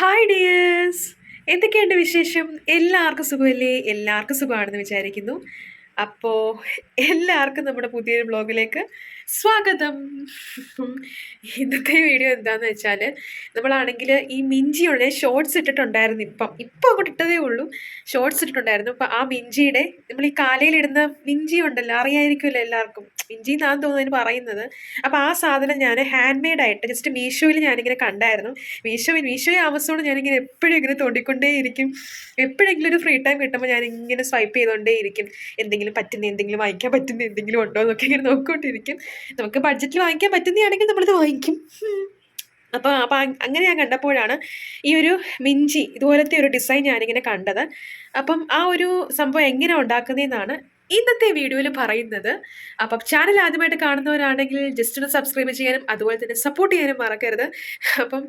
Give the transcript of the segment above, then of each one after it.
Hi dears എന്തൊക്കെയുണ്ട് വിശേഷം? എല്ലാവർക്കും സുഖമല്ലേ? എല്ലാവർക്കും സുഖമാണെന്ന് വിചാരിക്കുന്നു. അപ്പോൾ എല്ലാവർക്കും നമ്മുടെ പുതിയൊരു ബ്ലോഗിലേക്ക് സ്വാഗതം. ഇന്നത്തെ വീഡിയോ എന്താണെന്ന് വെച്ചാൽ നമ്മളാണെങ്കിൽ ഈ മിഞ്ചിയുള്ള ഷോർട്സ് ഇട്ടിട്ടുണ്ടായിരുന്നു ഇപ്പം. ഇപ്പം അങ്ങോട്ട് ഇട്ടതേ ഉള്ളൂ. ഷോർട്സ് ഇട്ടിട്ടുണ്ടായിരുന്നു. അപ്പോൾ ആ മിഞ്ചിയുടെ നമ്മൾ ഈ കാലയിലിടുന്ന മിഞ്ചി ഉണ്ടല്ലോ അറിയായിരിക്കുമല്ലോ എല്ലാവർക്കും. മിഞ്ചി എന്നാന്ന് തോന്നുന്നു പറയുന്നത്. അപ്പോൾ ആ സാധനം ഞാൻ ഹാൻഡ് മെയ്ഡ് ആയിട്ട് ജസ്റ്റ് മീഷോയിൽ ഞാനിങ്ങനെ കണ്ടായിരുന്നു. മീഷോ മീഷോ ആമസോൺ ഞാനിങ്ങനെ എപ്പോഴും ഇങ്ങനെ തോണ്ടിക്കൊണ്ടേയിരിക്കും. എപ്പോഴെങ്കിലും ഒരു ഫ്രീ ടൈം കിട്ടുമ്പോൾ ഞാൻ ഇങ്ങനെ സ്വൈപ്പ് ചെയ്തുകൊണ്ടേയിരിക്കും എന്തെങ്കിലും പറ്റുന്ന എന്തെങ്കിലും വാങ്ങിക്കാൻ പറ്റുന്ന എന്തെങ്കിലും ഉണ്ടോ എന്നൊക്കെ ഇങ്ങനെ നോക്കിക്കൊണ്ടിരിക്കും. നമുക്ക് ബഡ്ജറ്റിൽ വാങ്ങിക്കാൻ പറ്റുന്നതാണെങ്കിൽ നമ്മളത് വാങ്ങിക്കും. അപ്പോൾ അപ്പോൾ അങ്ങനെ ഞാൻ കണ്ടപ്പോഴാണ് ഈ ഒരു മിഞ്ചി ഇതുപോലത്തെ ഒരു ഡിസൈൻ ഞാനിങ്ങനെ കണ്ടത്. അപ്പം ആ ഒരു സംഭവം എങ്ങനെ ഉണ്ടാക്കുന്നതെന്നാണ് ഇന്നത്തെ വീഡിയോയിൽ പറയുന്നത് അപ്പം ചാനൽ ആദ്യമായിട്ട് കാണുന്നവരാണെങ്കിൽ ജസ്റ്റ് ഒന്ന് സബ്സ്ക്രൈബ് ചെയ്യാനും അതുപോലെ തന്നെ സപ്പോർട്ട് ചെയ്യാനും മറക്കരുത്. അപ്പം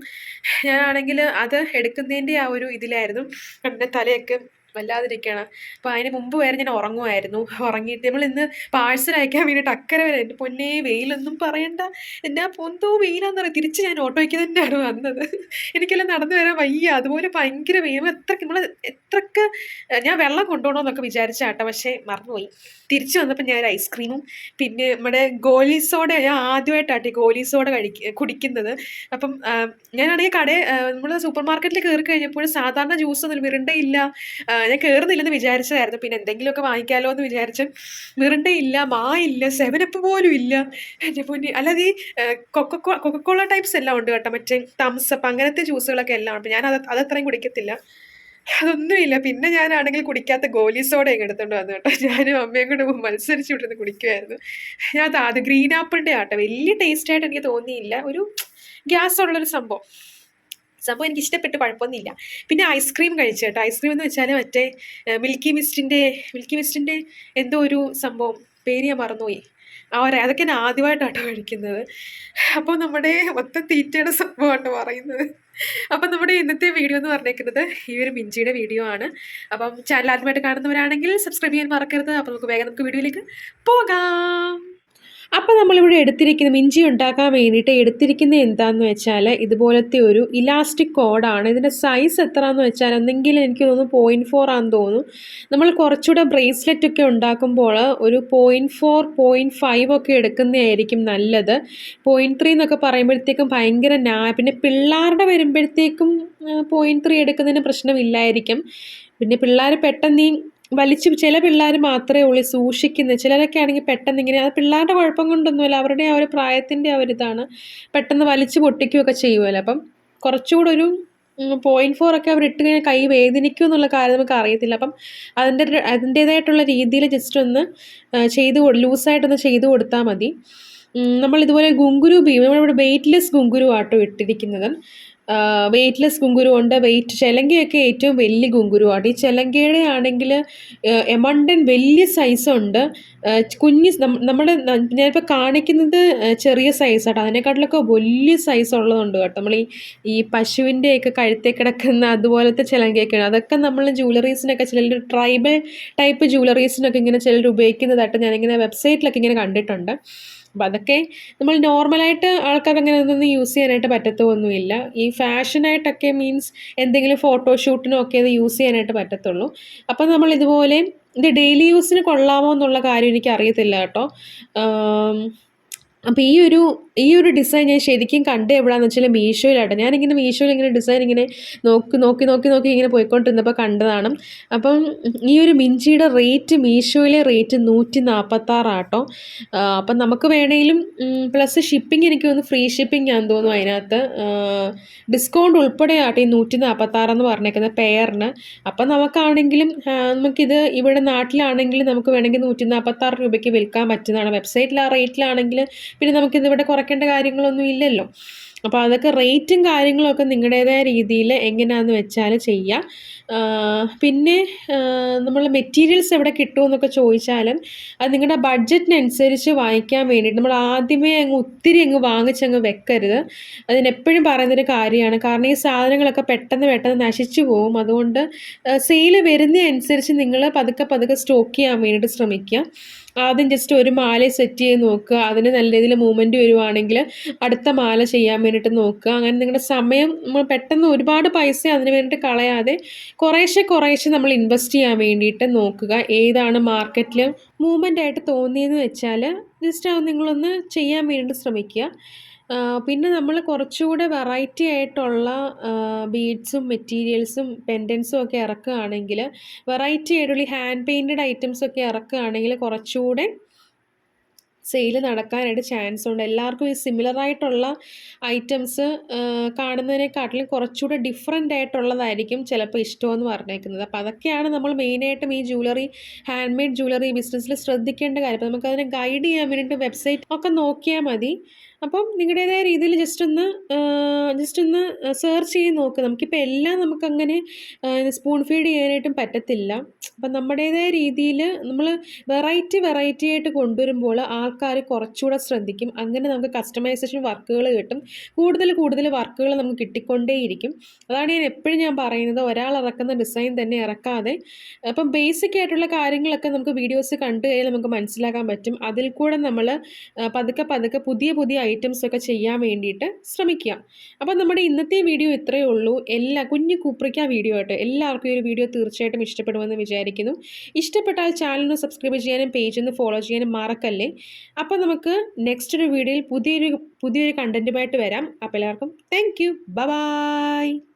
ഞാനാണെങ്കിൽ അത് എടുക്കുന്നതിന്റെ ആ ഒരു ഇതിലായിരുന്നു. എന്റെ തലയൊക്കെ വല്ലാതിരിക്കണം അപ്പോൾ അതിന് മുമ്പ് വരെ ഞാൻ ഉറങ്ങുമായിരുന്നു. ഉറങ്ങിയിട്ട് നമ്മൾ ഇന്ന് പാഴ്സൽ അയക്കാൻ വേണ്ടിയിട്ട് അക്കരെ വരെ. എന്റെ പൊന്നേ വെയിലൊന്നും പറയണ്ട. എന്നാ പൊന്തോ വെയിലാന്ന് പറയാം തിരിച്ച് ഞാൻ ഓട്ടോയ്ക്ക് തന്നെയാണ് വന്നത്. എനിക്കെല്ലാം നടന്നു വരാൻ വയ്യ. അതുപോലെ ഭയങ്കര വെയിൽ എത്ര നമ്മൾ എത്രക്ക് ഞാൻ വെള്ളം കൊണ്ടുപോകണമെന്നൊക്കെ വിചാരിച്ചാട്ടോ പക്ഷേ മറന്നുപോയി. തിരിച്ചു വന്നപ്പോൾ ഞാൻ ഐസ്ക്രീമും പിന്നെ നമ്മുടെ ഗോലി സോഡ ഞാൻ ആദ്യമായിട്ടാട്ടെ ഗോലി സോഡ കുടിക്കുന്നത്. അപ്പം ഞാനാണെങ്കിൽ കടയിൽ നമ്മൾ സൂപ്പർ മാർക്കറ്റിൽ കയറി കഴിഞ്ഞപ്പോൾ സാധാരണ ജ്യൂസൊന്നും ഒന്നും ആ, ഞാൻ കയറുന്നില്ലെന്ന് വിചാരിച്ചതായിരുന്നു. പിന്നെ എന്തെങ്കിലുമൊക്കെ വാങ്ങിക്കാമല്ലോ എന്ന് വിചാരിച്ച് മിറിണ്ടയില്ല മാ ഇല്ല സെവനപ്പ് പോലും ഇല്ല. എന്റെ പൊന്നി അല്ലാതെ ഈ കൊക്കക്കോ കൊക്കക്കോള ടൈപ്സ് എല്ലാം ഉണ്ട് കേട്ടോ. മറ്റേ തംസപ്പ് അങ്ങനത്തെ ജ്യൂസുകളൊക്കെ എല്ലാം ഉണ്ട്. ഞാൻ അത് അതത്രയും കുടിക്കത്തില്ല. അതൊന്നുമില്ല. പിന്നെ ഞാനാണെങ്കിൽ കുടിക്കാത്ത ഗോലി സോഡ എടുത്തോണ്ട് വന്നു കേട്ടോ. ഞാനും അമ്മയും കൂടെ മത്സരിച്ച് വിട്ടിരുന്ന് കുടിക്കുമായിരുന്നു ഞാൻ അത് അത് ഗ്രീൻ ആപ്പിളിന്റെ ആട്ടോ. വലിയ ടേസ്റ്റ് ആയിട്ട് എനിക്ക് തോന്നിയില്ല. ഒരു ഗ്യാസ് ഉള്ളൊരു സംഭവം. സംഭവം എനിക്ക് ഇഷ്ടപ്പെട്ട് കുഴപ്പമൊന്നുമില്ല. പിന്നെ ഐസ്ക്രീം കഴിച്ചു കേട്ടോ. ഐസ്ക്രീം എന്ന് വെച്ചാൽ മറ്റേ മിൽക്കി മിസ്റ്റിന്റെ മിൽക്കി മിസ്റ്റിന്റെ എന്തോ ഒരു സംഭവം. പേര് ഞാൻ മറന്നുപോയി. ഒരു അതൊക്കെ ഞാൻ ആദ്യമായിട്ടാട്ടോ കഴിക്കുന്നത്. അപ്പോൾ നമ്മുടെ മൊത്തം തീറ്റയുടെ സംഭവമാണ് പറയുന്നത്. അപ്പം നമ്മുടെ ഇന്നത്തെ വീഡിയോ എന്ന് പറഞ്ഞേക്കുന്നത് ഈ ഒരു മിഞ്ചിയുടെ വീഡിയോ ആണ്. അപ്പം ചാനൽ ആദ്യമായിട്ട് കാണുന്നവരാണെങ്കിൽ സബ്സ്ക്രൈബ് ചെയ്യാൻ മറക്കരുത്. അപ്പോൾ നമുക്ക് വേഗം നമുക്ക് വീഡിയോയിലേക്ക് പോകാം. അപ്പോൾ നമ്മളിവിടെ എടുത്തിരിക്കുന്ന മിഞ്ചി ഉണ്ടാക്കാൻ വേണ്ടിയിട്ട് എടുത്തിരിക്കുന്നത് എന്താണെന്ന് വെച്ചാൽ ഇതുപോലത്തെ ഒരു ഇലാസ്റ്റിക് കോഡാണ്. ഇതിന്റെ സൈസ് എത്രയാണെന്ന് വെച്ചാൽ എന്തെങ്കിലും എനിക്ക് തോന്നുന്നു പോയിന്റ് ഫോർ ആണെന്ന് തോന്നുന്നു. നമ്മൾ കുറച്ചുകൂടെ ബ്രേസ്ലെറ്റ് ഒക്കെ ഉണ്ടാക്കുമ്പോൾ ഒരു പോയിന്റ് ഫോർ പോയിന്റ് ഫൈവ് ഒക്കെ എടുക്കുന്നതായിരിക്കും നല്ലത്. പോയിന്റ് ത്രീ എന്നൊക്കെ പറയുമ്പോഴത്തേക്കും ഭയങ്കര നാ പിന്നെ പിള്ളേരുടെ വരുമ്പോഴത്തേക്കും പോയിന്റ് ത്രീ എടുക്കുന്നതിന് പ്രശ്നമില്ലായിരിക്കും. പിന്നെ പിള്ളേർ പെട്ടെന്ന് വലിച്ച് ചില പിള്ളേർ മാത്രമേ ഉള്ളൂ സൂക്ഷിക്കുന്നത് ചിലരൊക്കെ ആണെങ്കിൽ പെട്ടെന്ന് ഇങ്ങനെ അത് പിള്ളേരുടെ കുഴപ്പം കൊണ്ടൊന്നുമില്ല. അവരുടെ ആ ഒരു പ്രായത്തിന്റെ ആ ഒരു ഇതാണ്. പെട്ടെന്ന് വലിച്ചു പൊട്ടിക്കുകയൊക്കെ ചെയ്യുമല്ലോ അപ്പം കുറച്ചുകൂടെ ഒരു പോയിന്റ് ഫോർ ഒക്കെ അവർ ഇട്ട് കഴിഞ്ഞാൽ കൈ വേദനിക്കും എന്നുള്ള കാര്യം നമുക്ക് അറിയത്തില്ല. അപ്പം അതിന്റെ അതിന്റേതായിട്ടുള്ള രീതിയിൽ ജസ്റ്റ് ഒന്ന് ചെയ്ത് ലൂസായിട്ടൊന്ന് ചെയ്ത് കൊടുത്താൽ മതി. നമ്മൾ ഇതുപോലെ ഗുങ്കുരു ബീം നമ്മളിവിടെ വെയ്റ്റ്ലെസ് ഗുങ്കുരു ആട്ടോ ഇട്ടിരിക്കുന്നത്. വെയ്റ്റ്ലെസ് ഗുങ്കുരു ഉണ്ട് വെയിറ്റ് ചിലങ്കയൊക്കെ ഏറ്റവും വലിയ കുങ്കുരുവാണ്. ഈ ചിലങ്കയുടെ ആണെങ്കിൽ എമണ്ടൻ വലിയ സൈസുണ്ട് കുഞ്ഞ് നമ്മുടെ ഞാനിപ്പോൾ കാണിക്കുന്നത് ചെറിയ സൈസാട്ടോ അതിനെക്കാട്ടിലൊക്കെ വലിയ സൈസ് ഉള്ളതുണ്ട് കേട്ടോ. നമ്മൾ ഈ ഈ പശുവിന്റെയൊക്കെ കഴുത്തേ കിടക്കുന്ന അതുപോലത്തെ ചിലങ്കയൊക്കെയാണ്. അതൊക്കെ നമ്മൾ ജ്വല്ലറീസിനൊക്കെ ചിലർ ട്രൈബൽ ടൈപ്പ് ജ്വല്ലറീസിനൊക്കെ ഇങ്ങനെ ചിലർ ഉപയോഗിക്കുന്നതായിട്ട് ഞാനിങ്ങനെ വെബ്സൈറ്റിലൊക്കെ ഇങ്ങനെ കണ്ടിട്ടുണ്ട്. അപ്പോൾ അതൊക്കെ നമ്മൾ നോർമലായിട്ട് ആൾക്കാർ അങ്ങനെ ഇതൊന്നും യൂസ് ചെയ്യാനായിട്ട് പറ്റത്തൊന്നുമില്ല. ഈ ഫാഷനായിട്ടൊക്കെ മീൻസ് എന്തെങ്കിലും ഫോട്ടോഷൂട്ടിനൊക്കെ ഒക്കെ ഇത് യൂസ് ചെയ്യാനായിട്ട് പറ്റത്തുള്ളൂ. അപ്പം നമ്മൾ ഇതുപോലെ ഇത് ഡെയിലി യൂസിന് കൊള്ളാമോ എന്നുള്ള കാര്യം എനിക്ക് അറിയത്തില്ല കേട്ടോ. അപ്പോൾ ഈ ഒരു ഈ ഒരു ഡിസൈൻ ഞാൻ ശരിക്കും കണ്ട് എവിടെയാണെന്ന് വെച്ചാൽ മീഷോയിലാട്ടെ. ഞാനിങ്ങനെ മീഷോയിൽ ഇങ്ങനെ ഡിസൈൻ ഇങ്ങനെ നോക്കി നോക്കി നോക്കി നോക്കി ഇങ്ങനെ പോയിക്കൊണ്ടിരുന്നപ്പോൾ കണ്ടതാണ്. അപ്പം ഈ ഒരു മിഞ്ചിയുടെ റേറ്റ് മീഷോയിലെ റേറ്റ് നൂറ്റി നാൽപ്പത്താറാട്ടോ അപ്പം നമുക്ക് വേണമെങ്കിലും പ്ലസ് ഷിപ്പിംഗ് എനിക്ക് തോന്നുന്നു ഫ്രീ ഷിപ്പിംഗ് ഞാൻ തോന്നുന്നു അതിനകത്ത്. ഡിസ്കൗണ്ട് ഉൾപ്പെടെ ആട്ടെ ഈ നൂറ്റി നാൽപ്പത്താറെന്ന് പറഞ്ഞേക്കുന്നത് പെയറിന് അപ്പം നമുക്കാണെങ്കിലും നമുക്കിത് ഇവിടെ നാട്ടിലാണെങ്കിൽ നമുക്ക് വേണമെങ്കിൽ നൂറ്റി നാൽപ്പത്താറ് രൂപയ്ക്ക് വിൽക്കാൻ പറ്റുന്നതാണ്. വെബ്സൈറ്റിൽ ആ റേറ്റിലാണെങ്കിൽ പിന്നെ നമുക്കിത് ഇവിടെ കുറയ്ക്കേണ്ട കാര്യങ്ങളൊന്നും ഇല്ലല്ലോ. അപ്പോൾ അതൊക്കെ റേറ്റും കാര്യങ്ങളൊക്കെ നിങ്ങളുടേതായ രീതിയിൽ എങ്ങനെയാണെന്ന് വെച്ചാൽ ചെയ്യാം. പിന്നെ നമ്മൾ മെറ്റീരിയൽസ് എവിടെ കിട്ടുമെന്നൊക്കെ ചോദിച്ചാലും അത് നിങ്ങളുടെ ബഡ്ജറ്റിനനുസരിച്ച് വാങ്ങിക്കാൻ വേണ്ടിയിട്ട് നമ്മൾ ആദ്യമേ അങ്ങ് ഒത്തിരി അങ്ങ് വാങ്ങിച്ചങ്ങ് വെക്കരുത്. അതിനെപ്പോഴും പറയുന്നൊരു കാര്യമാണ്. കാരണം ഈ സാധനങ്ങളൊക്കെ പെട്ടെന്ന് പെട്ടെന്ന് നശിച്ചു പോകും. അതുകൊണ്ട് സെയിൽ വരുന്നതനുസരിച്ച് നിങ്ങൾ പതുക്കെ പതുക്കെ സ്റ്റോക്ക് ചെയ്യാൻ വേണ്ടിയിട്ട് ശ്രമിക്കുക. ആദ്യം ജസ്റ്റ് ഒരു മാല സെറ്റ് ചെയ്ത് നോക്കുക. അതിന് നല്ല രീതിയിൽ മൂവ്മെന്റ് വരുവാണെങ്കിൽ അടുത്ത മാല ചെയ്യാൻ വേണ്ടിയിട്ട് നോക്കുക. അങ്ങനെ നിങ്ങളുടെ സമയം നമ്മൾ പെട്ടെന്ന് ഒരുപാട് പൈസ അതിന് വേണ്ടിയിട്ട് കളയാതെ കുറേശ്ശെ കുറേശ്ശെ നമ്മൾ ഇൻവെസ്റ്റ് ചെയ്യാൻ വേണ്ടിയിട്ട് നോക്കുക. ഏതാണ് മാർക്കറ്റിൽ മൂവ്മെന്റ് ആയിട്ട് തോന്നിയെന്ന് വെച്ചാൽ ജസ്റ്റ് അത് നിങ്ങളൊന്ന് ചെയ്യാൻ വേണ്ടിയിട്ട് ശ്രമിക്കുക. പിന്നെ നമ്മൾ കുറച്ചുകൂടെ വെറൈറ്റി ആയിട്ടുള്ള ബീഡ്സും മെറ്റീരിയൽസും പെൻഡൻസും ഒക്കെ ഇറക്കുകയാണെങ്കിൽ വെറൈറ്റി ആയിട്ടുള്ള ഹാൻഡ് പെയിന്റഡ് ഐറ്റംസ് ഒക്കെ ഇറക്കുകയാണെങ്കിൽ കുറച്ചുകൂടെ സെയിൽ നടക്കാനായിട്ട് ചാൻസ് ഉണ്ട്. എല്ലാവർക്കും ഈ സിമിലർ ആയിട്ടുള്ള ഐറ്റംസ് കാണുന്നതിനെക്കാട്ടിലും കുറച്ചുകൂടെ ഡിഫറെന്റ് ആയിട്ടുള്ളതായിരിക്കും ചിലപ്പോൾ ഇഷ്ടമെന്ന് പറഞ്ഞേക്കുന്നത്. അപ്പോൾ അതൊക്കെയാണ് നമ്മൾ മെയിനായിട്ടും ഈ ജ്വല്ലറി ഹാൻഡ് മെയ്ഡ് ജ്വല്ലറി ബിസിനസ്സിൽ ശ്രദ്ധിക്കേണ്ട കാര്യം. അപ്പോൾ നമുക്കതിനെ ഗൈഡ് ചെയ്യാൻ വേണ്ടിയിട്ട് വെബ്സൈറ്റ് ഒക്കെ നോക്കിയാൽ മതി. അപ്പം നിങ്ങളുടേതായ രീതിയിൽ ജസ്റ്റ് ഒന്ന് ജസ്റ്റ് ഒന്ന് സെർച്ച് ചെയ്ത് നോക്കുക നമുക്കിപ്പോൾ എല്ലാം നമുക്കങ്ങനെ സ്പൂൺ ഫീഡ് ചെയ്യാനായിട്ടും പറ്റത്തില്ല. അപ്പം നമ്മുടേതായ രീതിയിൽ നമ്മൾ വെറൈറ്റി വെറൈറ്റി ആയിട്ട് കൊണ്ടുവരുമ്പോൾ ആൾക്കാർ കുറച്ചുകൂടെ ശ്രദ്ധിക്കും. അങ്ങനെ നമുക്ക് കസ്റ്റമൈസേഷൻ വർക്കുകൾ കിട്ടും. കൂടുതൽ കൂടുതൽ വർക്കുകൾ നമുക്ക് കിട്ടിക്കൊണ്ടേയിരിക്കും. അതാണ് ഞാൻ എപ്പോഴും ഞാൻ പറയുന്നത്. ഒരാൾ ഇറക്കുന്ന ഡിസൈൻ തന്നെ ഇറക്കാതെ അപ്പം ബേസിക് ആയിട്ടുള്ള കാര്യങ്ങളൊക്കെ നമുക്ക് വീഡിയോസ് കണ്ടു കഴിഞ്ഞാൽ നമുക്ക് മനസ്സിലാക്കാൻ പറ്റും. അതിൽ കൂടെ നമ്മൾ പതുക്കെ പതുക്കെ പുതിയ പുതിയ ഐറ്റംസ് ഒക്കെ ചെയ്യാൻ വേണ്ടിയിട്ട് ശ്രമിക്കുക. അപ്പോൾ നമ്മുടെ ഇന്നത്തെ വീഡിയോ ഇത്രയേ ഉള്ളൂ. എല്ലാ കുഞ്ഞു കുപ്രിക്ക വീഡിയോ ആയിട്ട് എല്ലാവർക്കും ഈ ഒരു വീഡിയോ തീർച്ചയായിട്ടും ഇഷ്ടപ്പെടുമെന്ന് വിചാരിക്കുന്നു. ഇഷ്ടപ്പെട്ടാൽ ചാനലിന് സബ്സ്ക്രൈബ് ചെയ്യാനും പേജ് ഒന്ന് ഫോളോ ചെയ്യാനും മറക്കല്ലേ? അപ്പോൾ നമുക്ക് നെക്സ്റ്റ് ഒരു വീഡിയോയിൽ പുതിയൊരു പുതിയൊരു കണ്ടന്റുമായിട്ട് വരാം. അപ്പോൾ എല്ലാവർക്കും താങ്ക് യു ബൈ